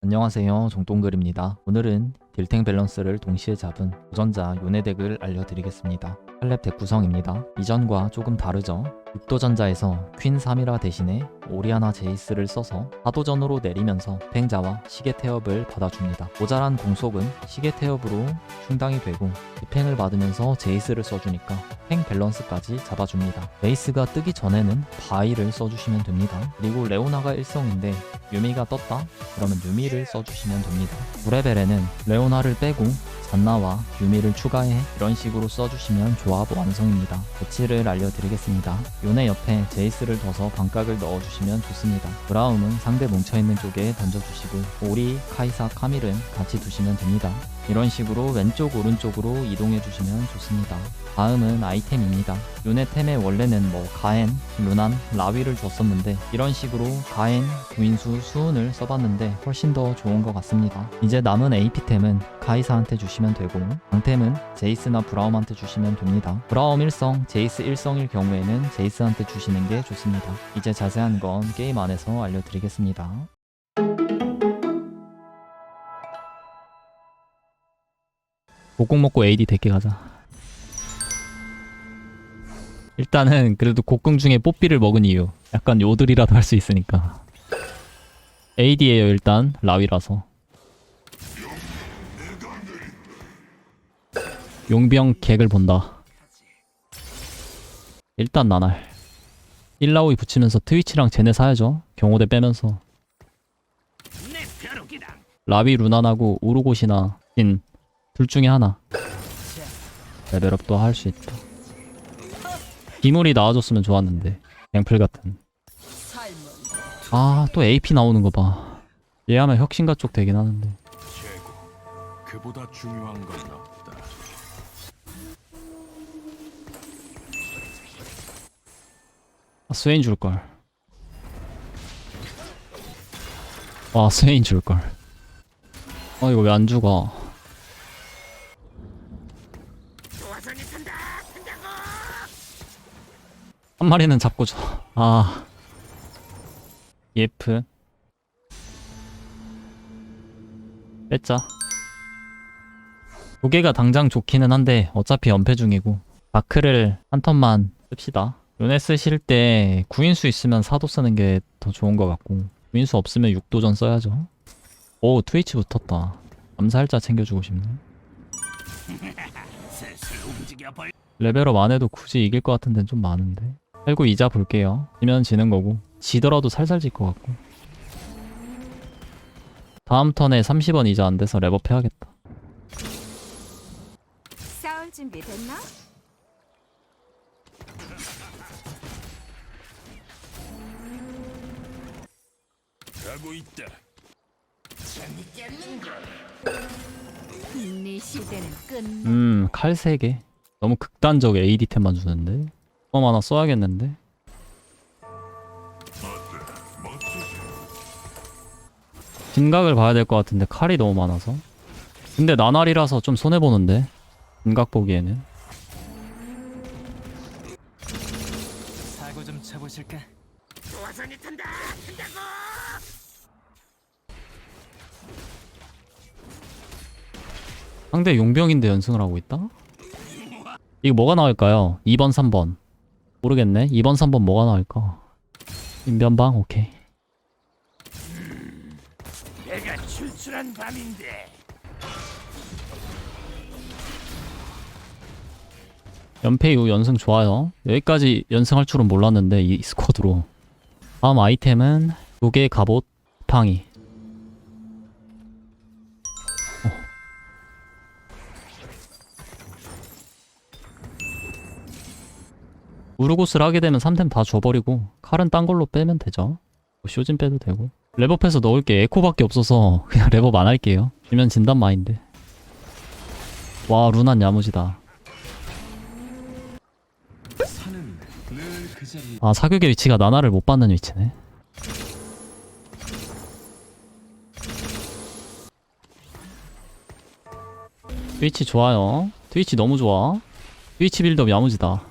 안녕하세요 종동글입니다. 오늘은 딜탱 밸런스를 동시에 잡은 도전자 요네 덱을 알려드리겠습니다. 팔렙 덱 구성입니다. 이전과 조금 다르죠? 육도전자에서 퀸 사미라 대신에 오리아나 제이스를 써서 하도전으로 내리면서 팽자와 시계 태엽을 받아줍니다 모자란 공속은 시계 태엽으로 충당이 되고 팽을 받으면서 제이스를 써주니까 팽 밸런스까지 잡아줍니다 레이스가 뜨기 전에는 바이를 써주시면 됩니다 그리고 레오나가 1성인데 유미가 떴다? 그러면 유미를 써주시면 됩니다. 9레벨에는 레오나를 빼고 잔나와 유미를 추가해 이런 식으로 써주시면 조합 완성입니다. 배치를 알려드리겠습니다. 요네 옆에 제이스를 둬서 반각을 넣어주시면 좋습니다. 브라움은 상대 뭉쳐있는 쪽에 던져주시고 오리, 카이사, 카밀은 같이 두시면 됩니다. 이런 식으로 왼쪽 오른쪽으로 이동해 주시면 좋습니다. 다음은 아이템입니다. 요네템에 원래는 뭐 가엔, 루난, 라위를 줬었는데 이런 식으로 가엔, 구인수, 수은을 써봤는데 훨씬 더 좋은 것 같습니다. 이제 남은 AP템은 카이사한테 주시면 되고 강템은 제이스나 브라움한테 주시면 됩니다. 브라움 1성, 제이스 1성일 경우에는 제이스한테 주시는 게 좋습니다. 이제 자세한 건 게임 안에서 알려드리겠습니다. 곡곡 먹고 AD 대게 가자. 일단은 그래도 곡궁 중에 뽀삐를 먹은 이유. 약간 요들이라도 할 수 있으니까. AD에요 일단. 라위라서. 용병 객을 본다. 일단 나날. 1라오이 붙이면서 트위치랑 쟤네 사야죠. 경호대 빼면서. 라비 루난하고 우르고시나 진 둘 중에 하나. 레벨업도 할 수 있다 기물이 나와줬으면 좋았는데 갱플 같은. 아 또 AP 나오는 거봐. 얘하면 혁신가 쪽 되긴 하는데. 그보다 중요한 건 없다. 아, 스웨인 줄걸. 와 스웨인 줄걸. 아 이거 왜 안 죽어 한 마리는 잡고 줘 아. 예프. 뺐자. 조개가 당장 좋기는 한데 어차피 연패 중이고 마크를 한 턴만 씁시다. 요네 쓰실 때 구인수 있으면 사도 쓰는 게 더 좋은 것 같고 구인수 없으면 육도전 써야죠. 오 트위치 붙었다. 암살자 챙겨주고 싶네. 레벨업 안 해도 굳이 이길 것 같은 데는 좀 많은데 살고 이자 볼게요 지면 지는 거고 지더라도 살살 질 것 같고 다음 턴에 30원 이자 안 돼서 랩업 해야겠다 싸울 준비 됐나? 가고 있다. 네 시대는 끝. 음, 칼 3개. 너무 극단적 AD템만 주는데. 어, 하나 써야겠는데. 진각을 봐야 될 것 같은데 칼이 너무 많아서. 근데 나날이라서 좀 손해 보는데. 진각 보기에는. 사고 좀 쳐보실까? 상대 용병인데 연승을 하고 있다? 이거 뭐가 나올까요? 2번, 3번. 모르겠네. 2번, 3번 뭐가 나올까? 인변방? 오케이. 내가 출출한 밤인데. 연패 이후 연승 좋아요. 여기까지 연승할 줄은 몰랐는데 이 스쿼드로. 다음 아이템은 요괴 갑옷 팡이. 우르고스를 하게 되면 3템 다 줘버리고 칼은 딴 걸로 빼면 되죠. 뭐 쇼진 빼도 되고. 랩업해서 넣을 게 에코밖에 없어서 그냥 랩업 안 할게요. 지면 진단 마인드. 와 루난 야무지다. 아 사격의 위치가 나나를 못 받는 위치네 트위치 좋아요 트위치 너무 좋아 트위치 빌드업 야무지다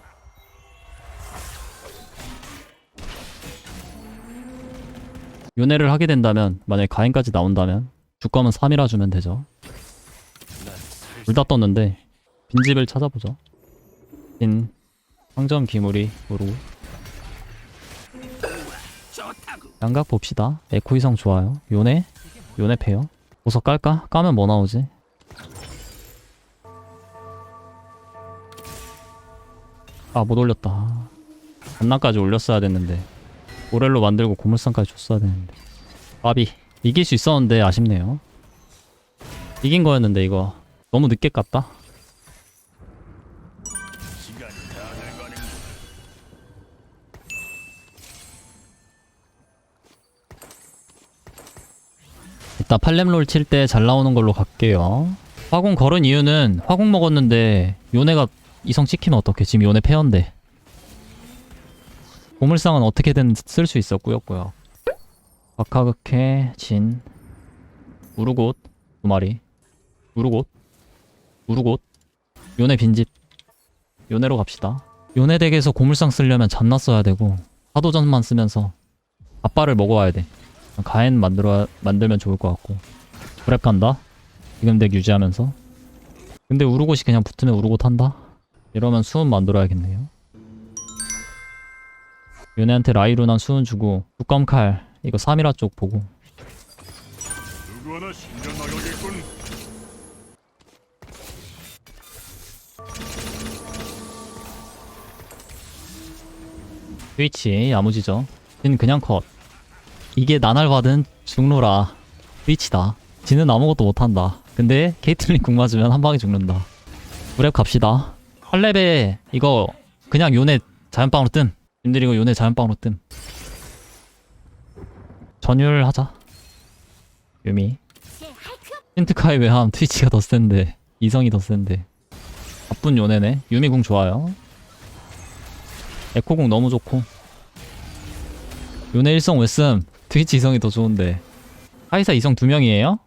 윤회를 하게 된다면 만약에 가행까지 나온다면 줄 거면 3이라 주면 되죠. 둘 다 떴는데 빈집을 찾아보죠. 빈 황점 기물이 모르고 양각 봅시다. 에코 이성 좋아요. 요네 요네 패요. 보석 깔까? 까면 뭐 나오지? 아 못 올렸다. 반나까지 올렸어야 됐는데 모렐로 만들고 고물상까지 줬어야 되는데 아비 이길 수 있었는데 아쉽네요. 이긴 거였는데 이거 너무 늦게 깠다. 이따 팔렘롤 칠 때 잘 나오는 걸로 갈게요. 화공 걸은 이유는 화공 먹었는데 요네가 이성 찍히면 어떡해. 지금 요네 페어인데. 보물상은 어떻게든 쓸 수 있었고요. 박하극해 진 우르곳 두 마리. 우르곳 우르곳. 요네 빈집. 요네로 갑시다. 요네 덱에서 고물상 쓰려면 잔나 써야 되고 사도전만 쓰면서 아빠를 먹어와야 돼. 가엔 만들어 만들면 좋을 것 같고. 브랩 간다? 지금 덱 유지하면서? 근데 우르곳이 그냥 붙으면 우르곳 한다? 이러면 수은 만들어야겠네요 얘네한테 라이루난 수은 주고 뚜검칼 이거 3이라 쪽 보고. 누구 하나 신경 나가겠군. 트위치 야무지죠? 진 그냥 컷. 이게 나날 받은 중로라. 트위치다. 지는 아무것도 못한다. 근데 케이틀린 궁 맞으면 한 방에 죽는다. 브랩 갑시다. 8렙에 이거 그냥 요네 자연빵으로 뜸 님들 이거 요네 자연빵으로 뜸. 전율하자. 유미. 힌트카이 왜함 트위치가 더 센데 이성이 더 센데. 바쁜 요네네. 유미 궁 좋아요. 에코궁 너무 좋고. 요네 일성 웨슴. 트위치 이성이 더 좋은데. 카이사 이성 두 명이에요?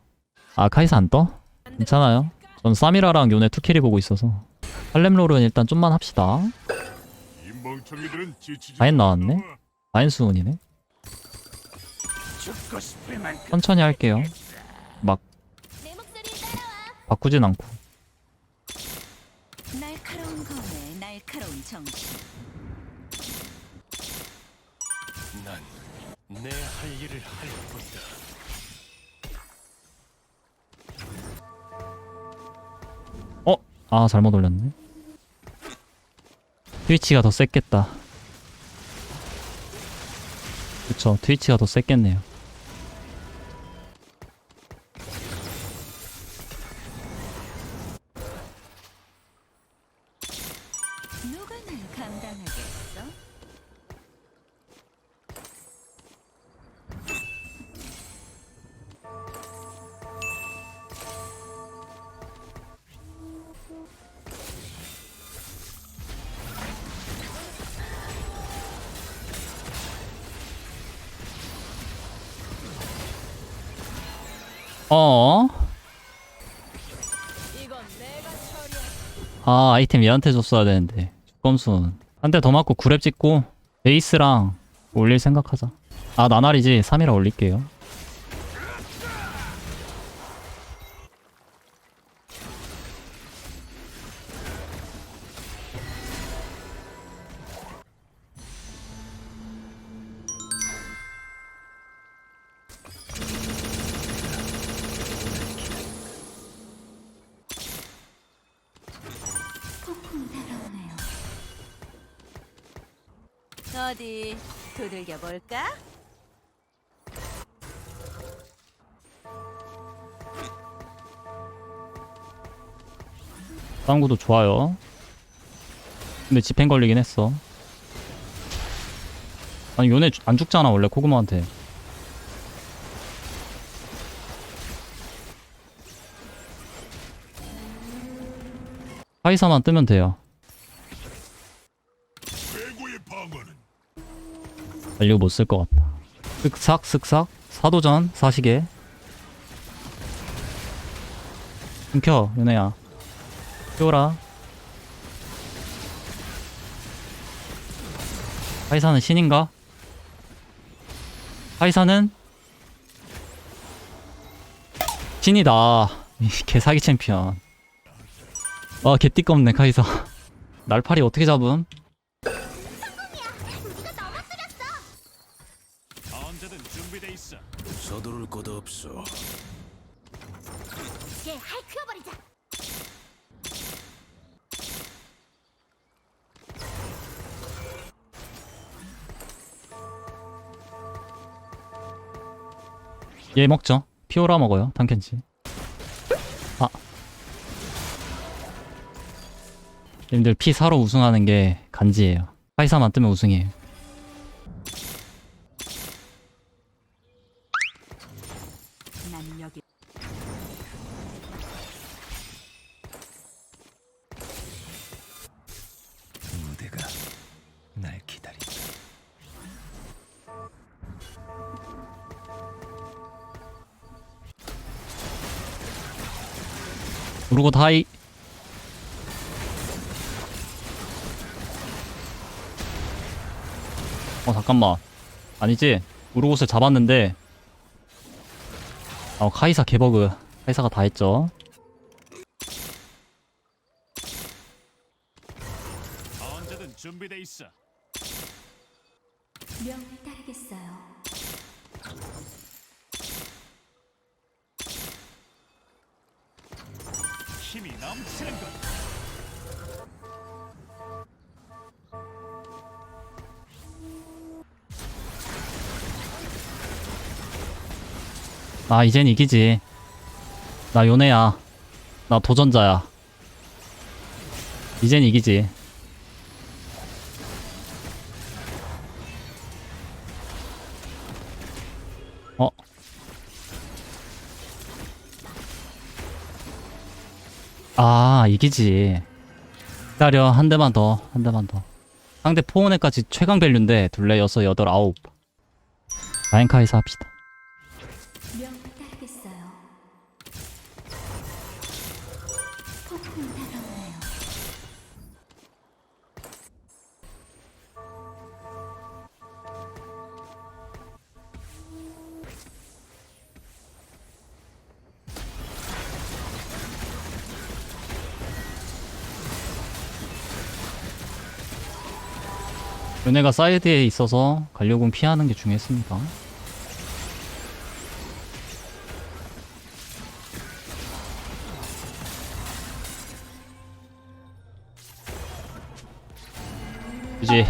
아 카이사 안 떠? 괜찮아요. 전 사미라랑 요네 투캐리 보고 있어서. 할렘롤은 일단 좀만 합시다 다인 나왔네? 싶을 만큼 천천히 할게요 막 바꾸진 않고 날카로운 검에 날카로운 정신. 난내 할 일을 할 뿐이다. 어? 아 잘못 올렸네 트위치가 더 셌겠다. 그쵸. 트위치가 더 셌겠네요 어? 아 아이템 얘한테 줬어야 되는데. 주검순 한 대 더 맞고 구랩 찍고 베이스랑 올릴 생각하자. 아 나날이지. 3이라 올릴게요 어디 두들겨 볼까? 쌍구도 좋아요. 근데 집행 걸리긴 했어. 아니 요네 주- 안 죽잖아 원래 코그마한테. 카이사만 뜨면 돼요 알리고 못쓸 것 같다 쓱삭 쓱삭 사도전 사시계 끊겨 요네야 키워라 카이사는 신인가? 카이사는 신이다. 이 개사기 챔피언. 아 개띠껍네 카이사. 날파리 어떻게 잡음? 언제든 준비돼 있어. 서두를 것 없어. 이제 할퀴어버리자. 얘 먹죠. 피오라 먹어요. 탐켄치. 아. 님들 피 사러 우승하는 게 간지예요. 카이사만 뜨면 우승이에요. 난 여기 무대가 날 기다린다. 우르고 다이. 어 잠깐만. 아니지. 우르고스 잡았는데. 어 카이사 개버그. 카이사가 다 했죠. 언제든 준비돼 있어. 명을 따르겠어요. 힘이 넘치는 것. 아 이젠 이기지. 나 요네야. 나 도전자야. 이젠 이기지. 어? 아 이기지. 기다려 한 대만 더, 한 대만 더. 상대 포온에까지 최강 밸류인데 둘레 여섯 여덟 아홉. 라인카이사 합시다. 요네가 사이드에 있어서 갈려공 피하는 게 중요했습니다. 그지